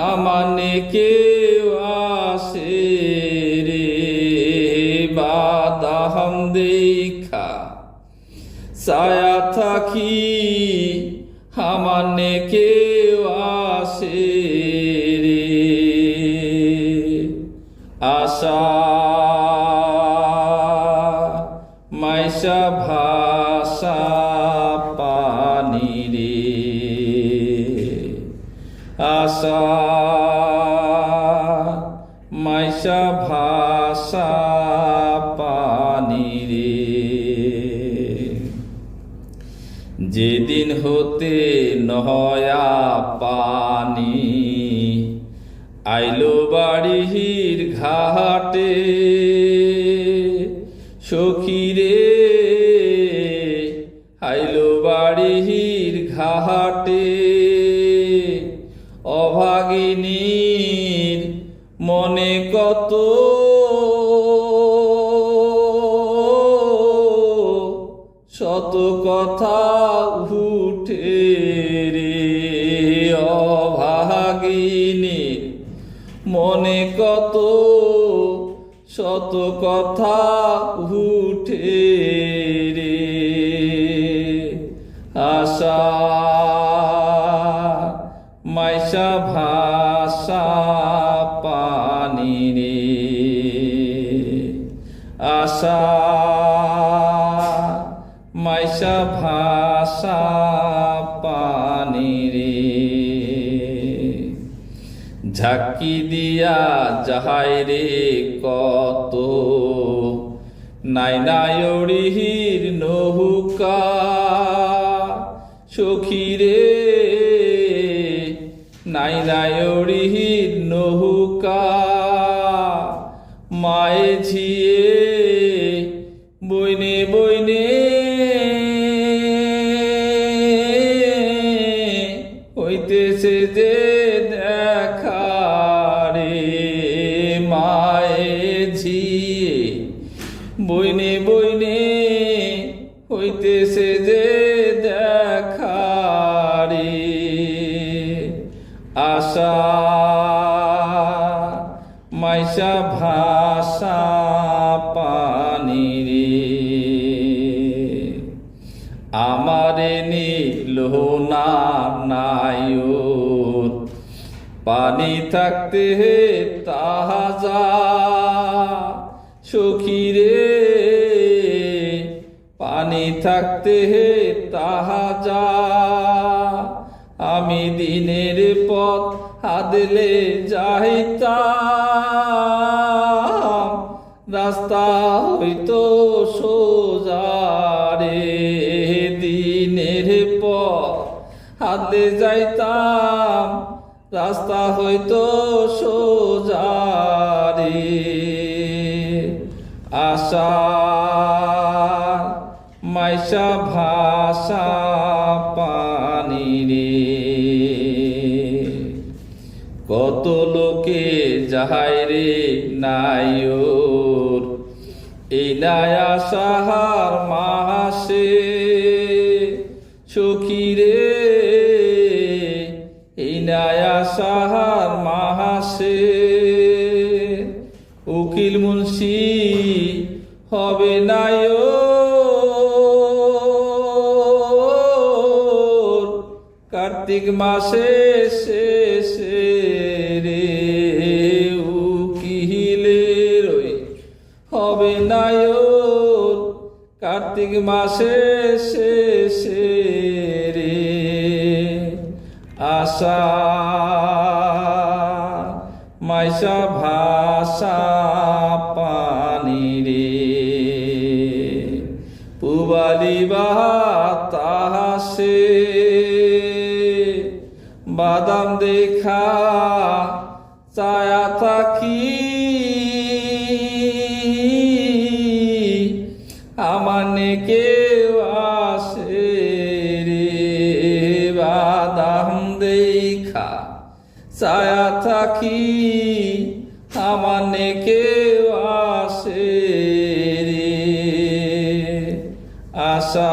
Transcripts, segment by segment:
আমানে কেউ আসে রে বাদাম দেখা ছায়া থাকি আমানে কেউ হতে নহয়া পানি। আইলো বাড়ির ঘাটে সখীরে ঝাঁকি দিয়া, যাহাই রে কত? নাই নায়রিহির নহুকা সখী রে। নাই নায়রিহির নহুকা মায়ে ঝিয়ে আমারে নীল না নায়র পানি থাকতে হে তাহাজা, সখী রে। পানি থাকতে হে তাহাজা, আমি দিনের পথ হাদলে যাইতাম। রাস্তা হইতো হাতে যাইতাম, রাস্তা হইতো সোজা রে আশা মাইশা ভাষা পানি রে কত লোকে যাহাই রে নায়র, এই নায়া সাহার মাসে সখী রে সাহার মাসে উকিল মুন্সি হবে নায়র কার্তিক মাসে শেষে রে উকিলের হবে নায়র কার্তিক মাসে শেষে রে। আশা দেখা থাকি। আমানে কেউ আসে রে বাদাম দেখা। ছায়া থাকি আমানে কেউ আসে রে। আশা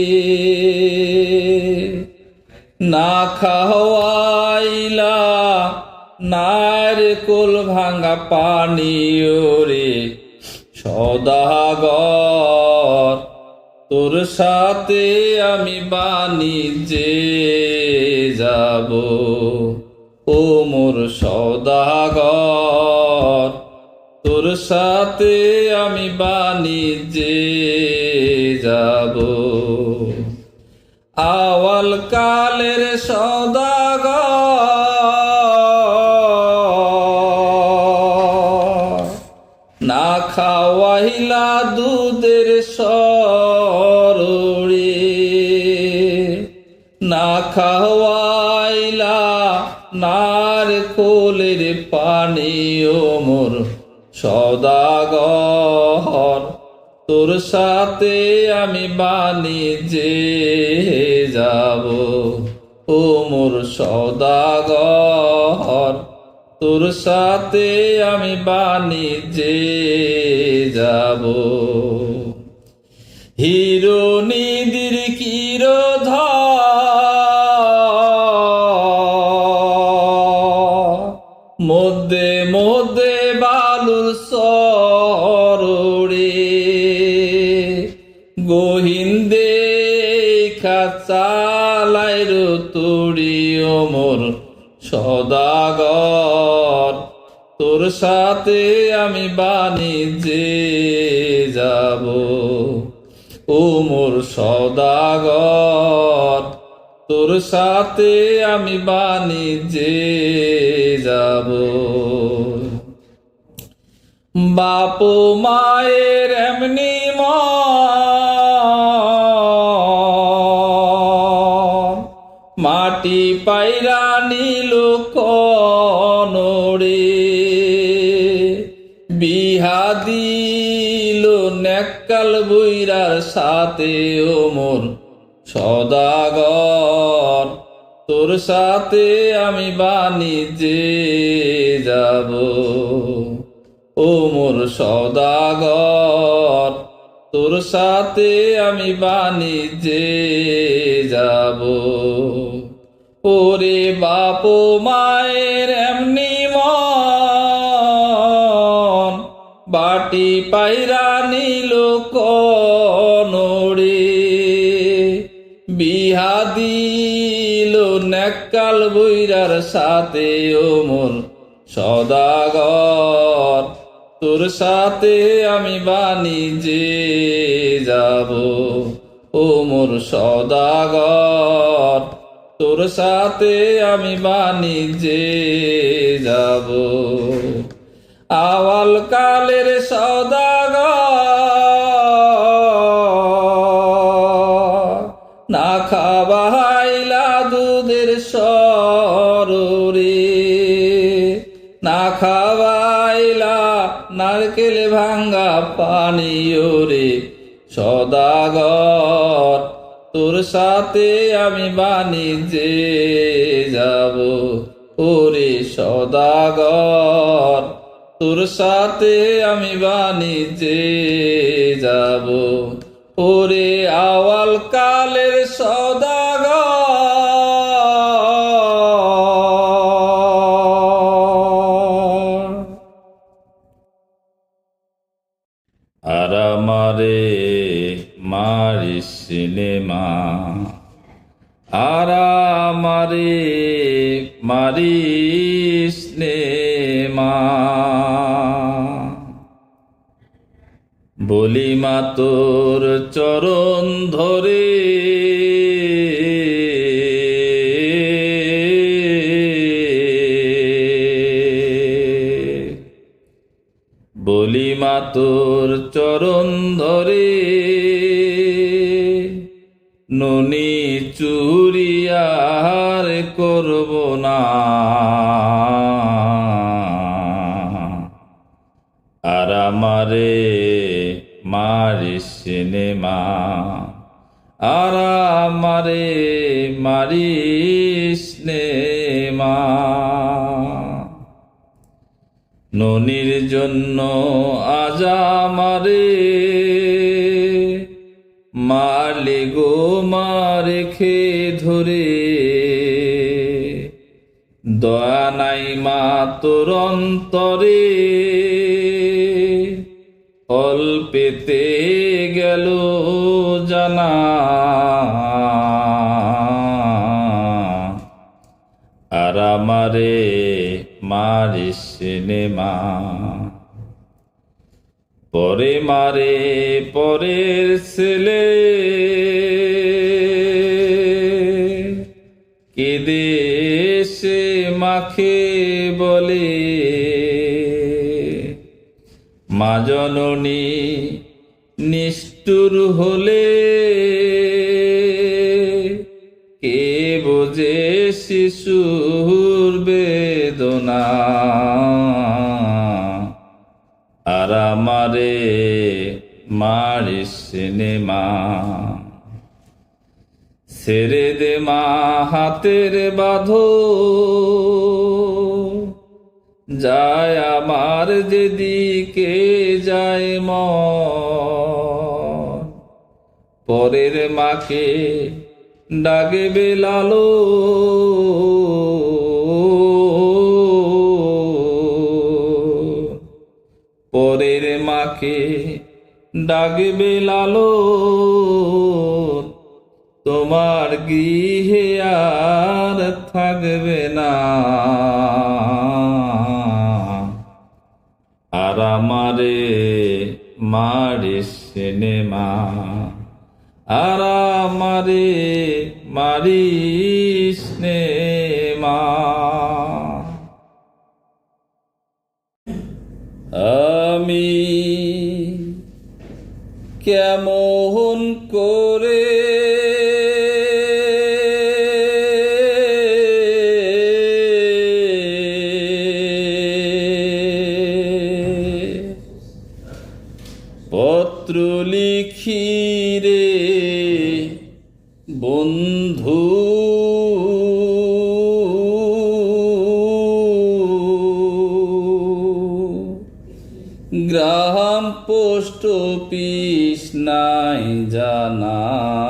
না খাওয়াইলা নারকোল ভাঙা পানি ওরে সদাগর তোর সাথে আমি বাণিজ্যে যাব। ও মোর সদাগর তোর সাথে আমি বাণিজ্যে যাব। আওয়াল কালের সদাগর। না খাওয়াইলা দুধের সরুড়ি। না খাওয়াইলা নার কোলের পানি মোর সদাগর। তোর সাথে আমি বাণিজ্যে যাব। ও মোর সদাগর তোর সাথে আমি বাণিজ্যে যাব। সদাগর। তোর সাথে আমি বাণিজ্যে যাব। ও মোর সদাগর। তোর সাথে আমি বাণিজ্যে যাব। বাপ মায়ের এমনি নেকাল বইরার সাথে ও মোর সদাগর। তোর সাথে আমি বাণিজ্যে যাব। ও মোর সদাগর, তোর সাথে আমি বাণিজ্যে যাব। ওরে বাপ মায়ের বাটি পাইরা নিল কনরে বিহা দিল নেকাল বইরার সাথে ও মোর সদাগর, তোর সাথে আমি বাণিজ্যে যাব। ও মোর সদাগর, তোর সাথে আমি বাণিজ্যে যাব। আওয়াল কালের সদাগর। না খাবাইলা দুধের সররে। না খাওয়াইলা নারকেল ভাঙ্গা পানি ওরে সদাগর, তোর সাথে আমি বাণিজ্যে যাব। ওরে সদাগর। সাথে আমি বাণিজ্যে যাব। ওরে ননি চুরিয়ার করব না। আর আমারে মারিস সিনেমা আর আমারে মারিস নেমা ননির জন্য আজ আমারে গো মারে খে ধরে। দয়া নাই মা তোর অন্তরে। অল্পেতে গেল জানা। আর আমারে মারিস সিনেমা পরে মারে পরের ছেলে। কেদে সে মাখে বলে, মা জননী, নিষ্ঠুর হলে কে বোঝে শিশুর বেদনা? আমারে মারি সিনেমা। ছেড়ে দে মা হাতের বাঁধো যায় আমার যেদিকে যায় ম পরের মাকে ডাকবে লালো মাকে ডাকবে লালো তোমার গৃহে আর থাকবে না। আর আমারে মারে সিনেমা। আর আমারে মারি সিনেমা কেমন করে? পত্র লিখি রে বন্ধু। গ্রাম পোস্ট অফিস নাই জানা।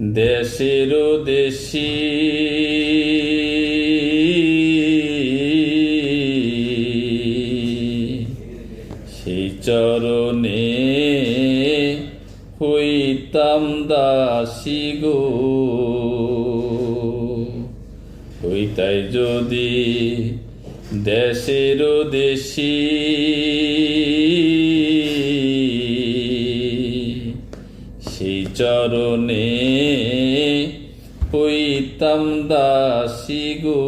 দেশের দেশি। সেই চরণে হইতাম দাসী গো। হইতাই যদি দেশের দেশি। সেই চরণে হইতাম দাসী গো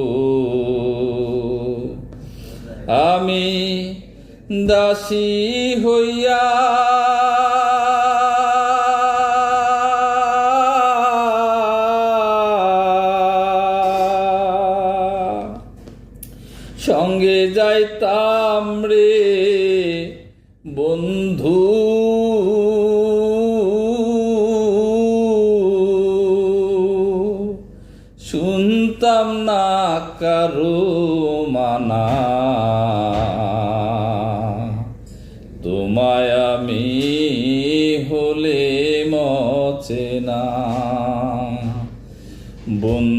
আমি দাসী হইয়া সঙ্গে যাইতাম রে বন্ধু। মচে বন্ধু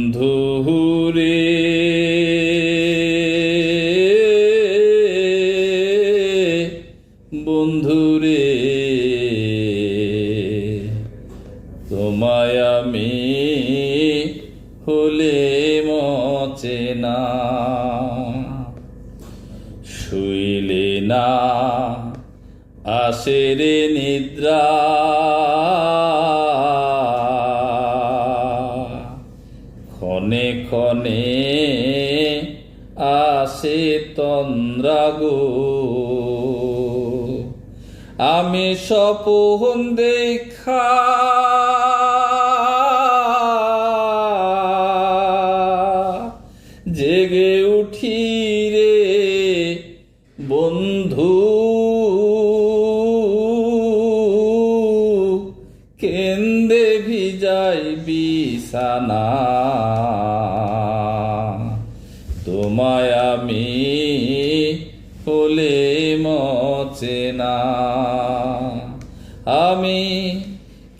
আসে তন্দ্রা গো আমি সপন দেখা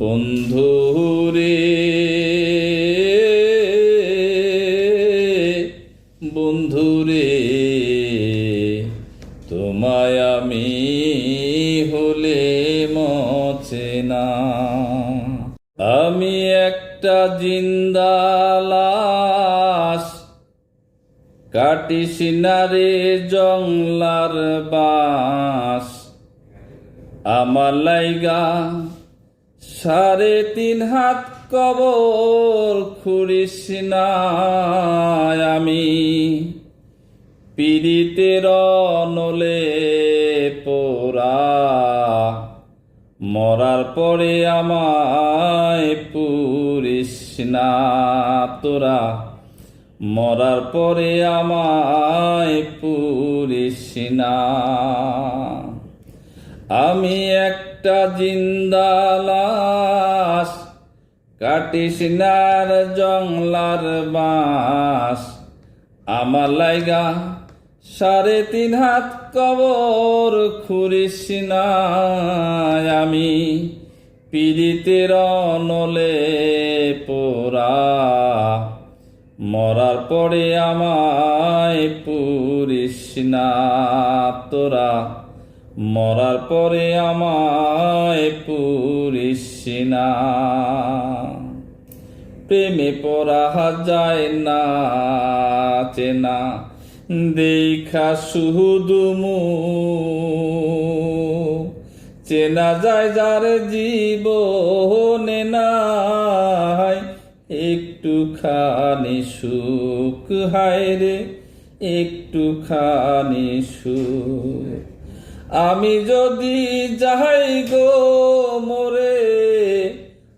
বন্ধু রে বন্ধু রে, তোমায় আমি হলে মছে না। আমি একটা জিন্দালাস কাটি সিনারে জংলার বাস। আমার লাইগা সাড়ে তিন হাত কবর খুঁড়িস না আমি। পীড়িতের নলে পোরা মরার পরে আমায় পুরিস না তোরা। মরার পরে আমায় পুরিস না। আমি একটা জিন্দালাস কাটিস নার জংলার বাস আমার লাইগা সাড়ে তিন হাত কবর খুরিস না আমি, পীড়িতের নলে পোরা মরার পরে আমায় পুরিস না তোরা। মরার পরে আমায় পুরিস না। প্রেমে পড়া যায় না, চেনা। দেখা শুধুমু চেনা যায় যার জীবনে নাই। একটুখানি সুখ হায় রে, একটুখানি সুখ। আমি যদি যাই গো মোরে,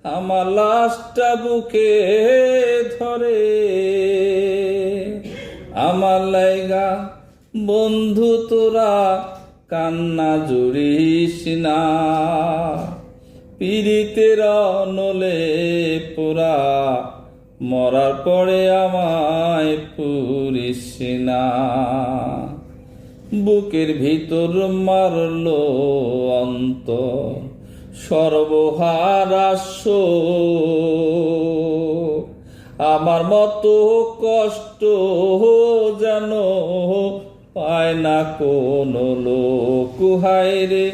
আমার লাশটা বুকে ধরে। আমার লাইগা, বন্ধু তোরা কান্না জুড়িস না। পীড়িতের নলে পোরা মরার পরে আমায় পুরিস না। বুকের ভিতর মারলো অন্ত সর্বহারাস্য আমার মতো কষ্ট যেন পায় না কোনো লোক, হায় রে,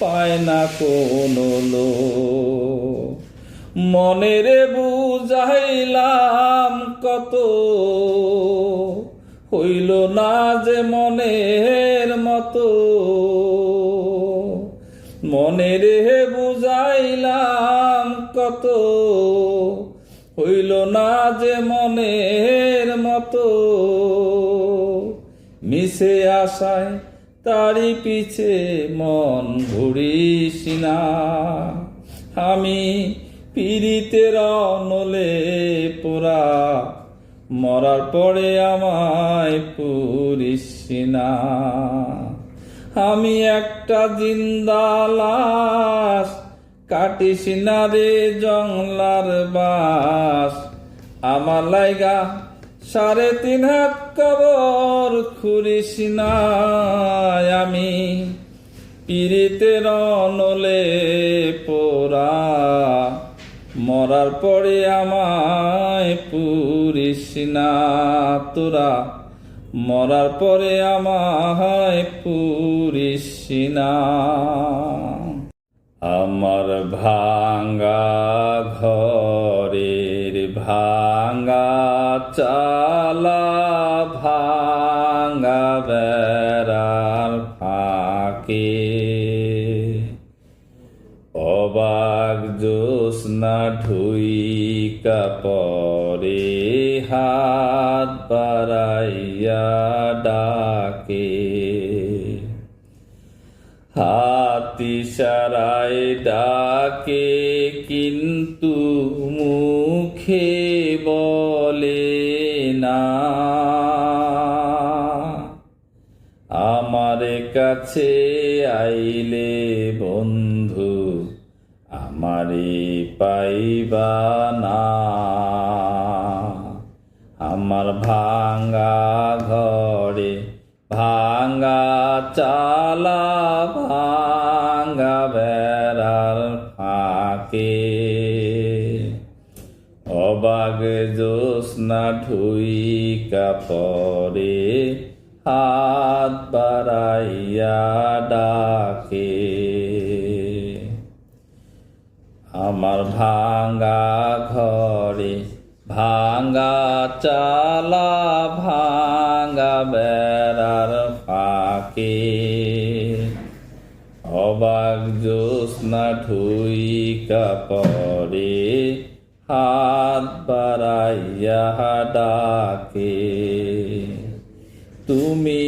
পায় না কোনো লোক। মনেরে বুঝাইলাম কত হইল না যে মনের মতো। মনেরে বুঝাইলাম কত। হইল না যে মনের মতো। মিশে আসায় তারি পিছে মন ঘুরিস না। আমি পীড়িতের নলে পোড়া মরার পরে আমায় পুরিস না। আমি একটা জিন্দা লাশ, কাটিস না রে জংলার বাস। আমার লাইগা সাড়ে তিন হাত কবর খুরিস না। আমি পীড়িতের নলে পোড়া। মরার পরে আমায় পুরিস না তোরা। মরার পরে আমায় পুরিস না। আমার ভাঙ্গা ঘরের ভাঙ্গা চালা ভাঙ্গা বেড়ার জোৎস্না ঢুই কাপরে হাত বাড়াইয়া ডাকে। হাতি সারায় ডাকে, কিন্তু মুখে বলে না। আমার কাছে আইলে বন্ধু, আমারে পাইবা না আমার ভাঙ্গা ঘরে ভাঙ্গা চালা ভাঙ্গা বেড়ার ফাঁকে। অবাগ জোৎস্না ঢুই কাপরে হাত বাড়াইয়া ডাকে। আমার ভাঙ্গা ঘরে ভাঙ্গা চালা ভাঙ্গা বেড়ার ফাঁকে। অবাক জোৎস্না ঠুই কাপড়ে হাত বাড়াইয়া ডাকে। তুমি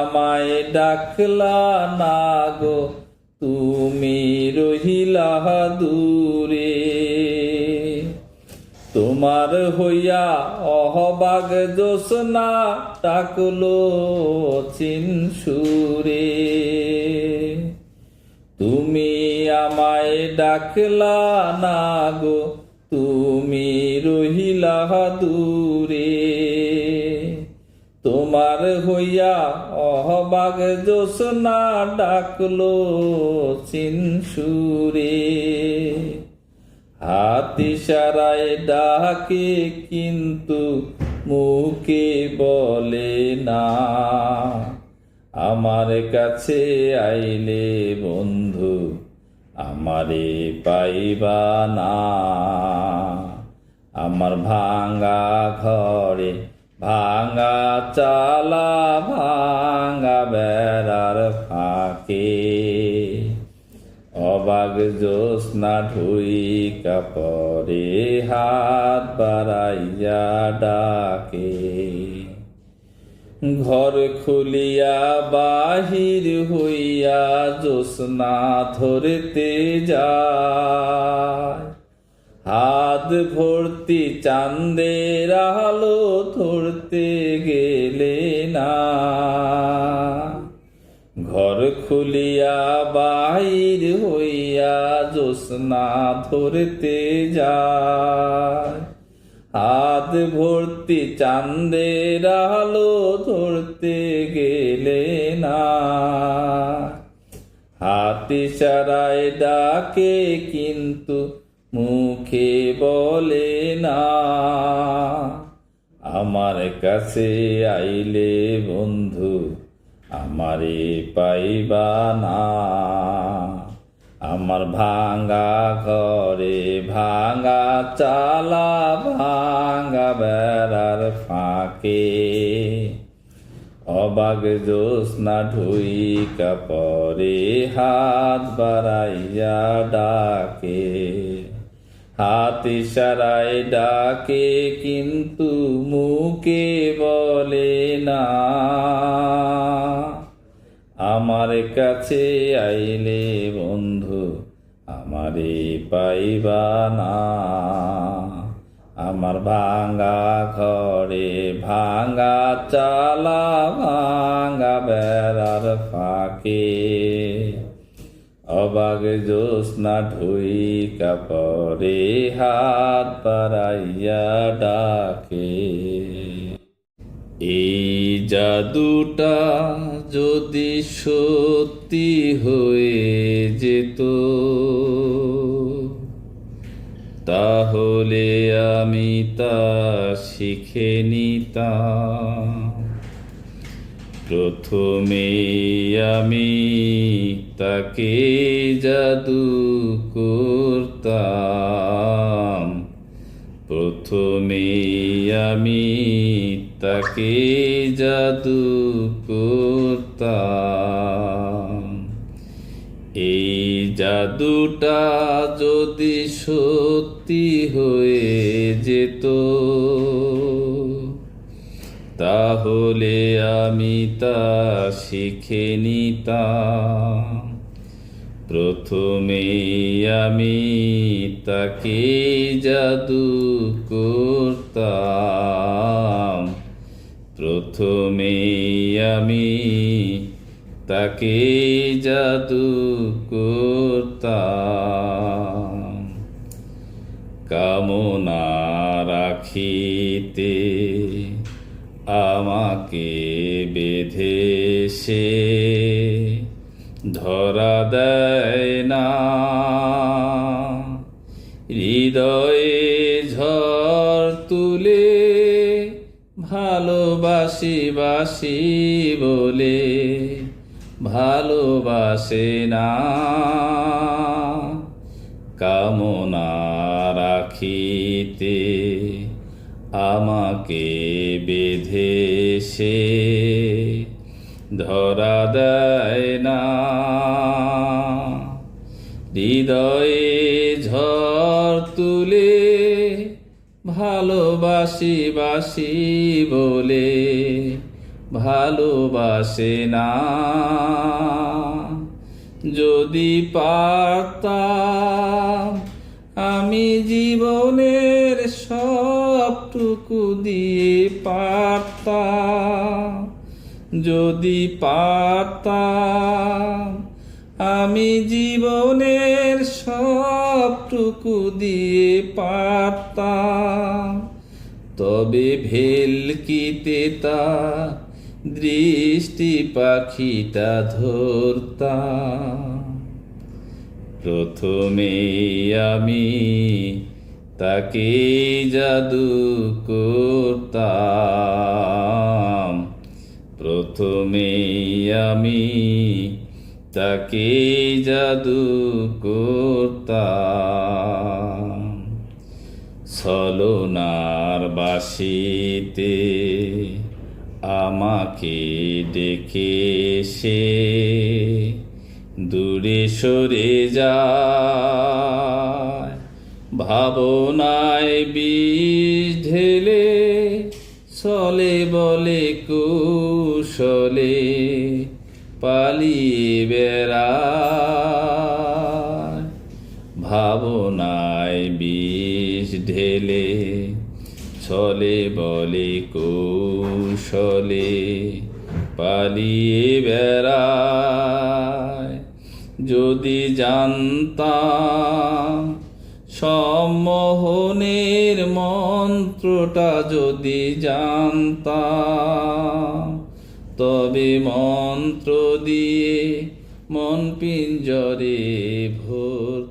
আমায় ডাকলা না গো তুমি রহিলা দূরে, তোমার হইয়া অহবাগ জোসনা ডাকলো চিনসুরে তুমি আমায় ডাকলা না গো, তুমি রহিলা দূরে। তোমার হইয়া অহবাগ জোসনা ডাকলো চিনসুরে হাতি সারায় ডাকে, কিন্তু মুখে বলে না। আমার কাছে আইলে বন্ধু, আমারে পাইবা না। আমার ভাঙ্গা ঘরে ভাঙ্গা চালা, ভাঙা বেড়ার ফাঁকে। অবাগ জোৎস্না ঢুই কাপড়ে হাত বাড়াইয়া ডাকে। ঘর খুলিয়া বাহির হইয়া জোৎস্না ধরতে যায়। হাত ভর্তি চাঁদের আলো ধরতে গেলে না। ঘর খুলিয়া বাহির হইয়া জোৎস্না ধরতে যায়। হাত ভর্তি চাঁদের আলো ধরতে গেলে না। হাতি সারায় ডাকে কিন্তু মুখে বলে না। আমার কাছে আইলে বন্ধু, আমারে পাইবা না। আমার ভাঙ্গা ঘরে ভাঙ্গা চালা ভাঙ্গা বেড়ার ফাঁকে। অবাগ জোৎস্না ঢুই কাপড়ে হাত বাড়াইয়া ডাকে। হাত ইশারায় ডাকে, কিন্তু মুখে বলে না। আমার কাছে আইলে বন্ধু, আমারে পাইবা না। আমার ভাঙ্গা ঘরে ভাঙ্গা চালা ভাঙ্গা বেড়ার ফাঁকে। অবাগ জ্যোৎস্না ঢুই কাপড়ে হাত পারাইয়া ডাকে। এই জাদুটা যদি সত্যি হয়ে যেত, তাহলে আমি তা শিখে নিতাম। প্রথমে আমি তাকে জাদু করতাম। প্রথমে আমি তাকে জাদু করতাম। এই জাদুটা যদি সত্যি হয়ে যেত, তাহলে আমি শিখে নিতাম। প্রথমে আমি তাকে জাদু করতাম। প্রথমে আমি তাকে জাদু করতাম। কামনা রাখিতে আমাকে বেঁধে সে ধরা দেয় না। হৃদয়ে ঝড় তুলে ভালোবাসি বাসি বলে ভালোবাসে না। কামনা রাখিতে আমাকে বেঁধে সে ধরা দেয় না। হৃদয়ে ঝড় তুলে ভালোবাসি বাসি বলে ভালোবাসে না। যদি পারতাম আমি জীবনের সবটুকু দিয়ে যদি পারতাম আমি জীবনের সবটুকু দিয়ে পারতাম তবে ভেলকিতে তা দৃষ্টি পাখিটা ধরতাম প্রথমে আমি তাকে জাদু করতাম। প্রথমে আমি তাকে জাদু করতাম। ছলনার বাসিতে আমাকে ডেকে সে দূরে সরে যায়। ভাবনায় বিষ ঢেলে চলে বলে কুশলে পালিয়ে বেড়ায় ভাবনায় বিষ ঢেলে ছলে বলে কৌশলে পালিয়ে বেড়ায় যদি জানতাম সম্মোহনের মন্ত্রটা যদি জানতাম তবে মন্ত্র দিয়ে মন পিঞ্জরে ভরতাম